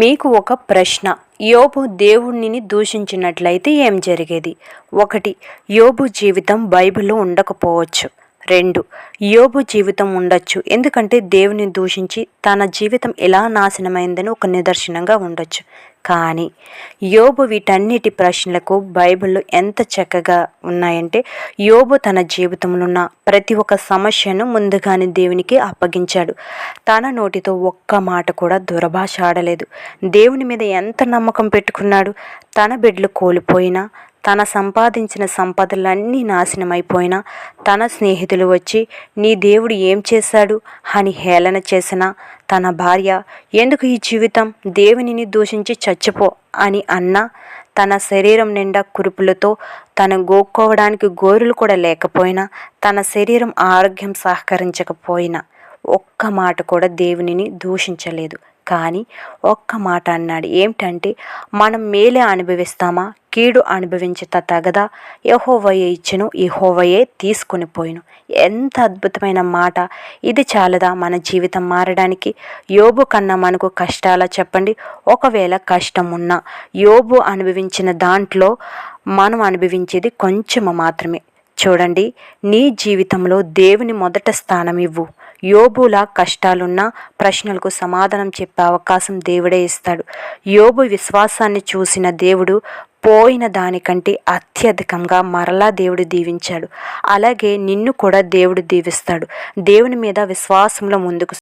మీకు ఒక ప్రశ్న. యోబు దేవుణ్ణిని దూషించినట్లయితే ఏం జరిగేది? ఒకటి యోబు జీవితం బైబిల్లో ఉండకపోవచ్చు. రెండు యోబు జీవితం ఉండొచ్చు. ఎందుకంటే దేవుని దూషించి తన జీవితం ఎలా నాశనమైందని ఒక నిదర్శనంగా ఉండొచ్చు. కానీ యోబు వీటన్నిటి ప్రశ్నలకు బైబిల్లో ఎంత చక్కగా ఉన్నాయంటే యోబు తన జీవితంలో ఉన్న ప్రతి ఒక్క సమస్యను ముందుగానే దేవునికి అప్పగించాడు. తన నోటితో ఒక్క మాట కూడా దురభాష ఆడలేదు. దేవుని మీద ఎంత నమ్మకం పెట్టుకున్నాడు? తన బిడ్డలు కోల్పోయినా తన సంపాదించిన సంపదలన్నీ నాశనమైపోయినా తన స్నేహితులు వచ్చి నీ దేవుడు ఏం చేశాడు? అని హేళన చేసిన తన భార్య ఎందుకు ఈ జీవితం? దేవునిని దూషించి చచ్చిపో అని అన్న తన శరీరం నిండా కురుపులతో తను గోక్కోవడానికి గోరులు కూడా లేకపోయినా తన శరీరం ఆరోగ్యం సహకరించకపోయినా ఒక్క మాట కూడా దేవునిని దూషించలేదు. కానీ ఒక్క మాట అన్నాడు. ఏమిటంటే మనం మేలే అనుభవిస్తామా? కీడు అనుభవించుట తగదా? యహోవయే ఇచ్చును యహోవయే తీసుకొని పోయిను. ఎంత అద్భుతమైన మాట! ఇది చాలదా మన జీవితం మారడానికి? యోబు కన్నా మనకు కష్టాలా చెప్పండి. ఒకవేళ కష్టం ఉన్నా యోబు అనుభవించిన దాంట్లో మనం అనుభవించేది కొంచెము మాత్రమే. చూడండి నీ జీవితంలో దేవుని మొదట స్థానం ఇవ్వు. యోబులా కష్టాలున్నా ప్రశ్నలకు సమాధానం చెప్పే అవకాశం దేవుడే ఇస్తాడు. యోబు విశ్వాసాన్ని చూసిన దేవుడు పోయిన దానికంటే అత్యధికంగా మరలా దేవుడు దీవించాడు. అలాగే నిన్ను కూడా దేవుడు దీవిస్తాడు. దేవుని మీద విశ్వాసంలో ముందుకు